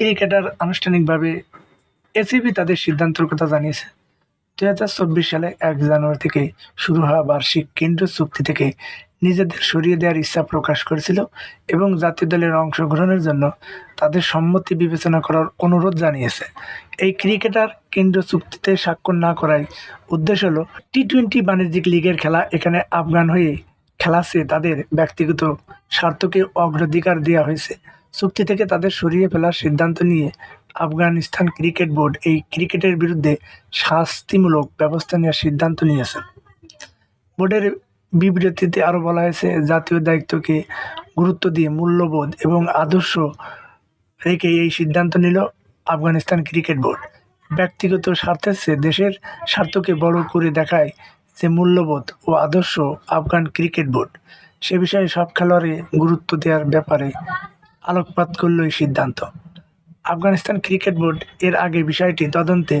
Cricketer আনুষ্ঠানিকভাবে ACB তাদের সিদ্ধান্তের কথা জানিয়েছে। দু হাজার চব্বিশ সালে এক জানুয়ারি থেকে শুরু হওয়া বার্ষিক কেন্দ্রীয় চুক্তি থেকে নিজেদের সরিয়ে দেওয়ার ইচ্ছা প্রকাশ করেছিল এবং জাতীয় দলের অংশগ্রহণের জন্য তাদের সম্মতি বিবেচনা করার অনুরোধ জানিয়েছে। এই ক্রিকেটার কেন্দ্রীয় চুক্তিতে স্বাক্ষর না করার উদ্দেশ্য হলো টি টোয়েন্টি বাণিজ্যিক লিগের খেলা এখানে আফগান হয়ে খেলাচ্ছে তাদের ব্যক্তিগত স্বার্থকে অগ্রাধিকার দেওয়া হয়েছে। চুক্তি থেকে তাদের সরিয়ে ফেলার সিদ্ধান্ত নিয়ে আফগানিস্তান ক্রিকেট বোর্ড এই ক্রিকেটের বিরুদ্ধে শাস্তিমূলক ব্যবস্থা নেওয়ার সিদ্ধান্ত নিয়েছে। বোর্ডের বিবৃতিতে আরও বলা হয়েছে, জাতীয় দায়িত্বকে গুরুত্ব দিয়ে মূল্যবোধ এবং আদর্শ রেখে এই সিদ্ধান্ত নিল আফগানিস্তান ক্রিকেট বোর্ড। ব্যক্তিগত স্বার্থের চেয়ে দেশের স্বার্থকে বড় করে দেখায় যে মূল্যবোধ ও আদর্শ আফগান ক্রিকেট বোর্ড। সে বিষয়ে সব খেলোয়াড়ে গুরুত্ব দেওয়ার ব্যাপারে আলোকপাত করল এই সিদ্ধান্ত। আফগানিস্তান ক্রিকেট বোর্ড এর আগে বিষয়টি তদন্তে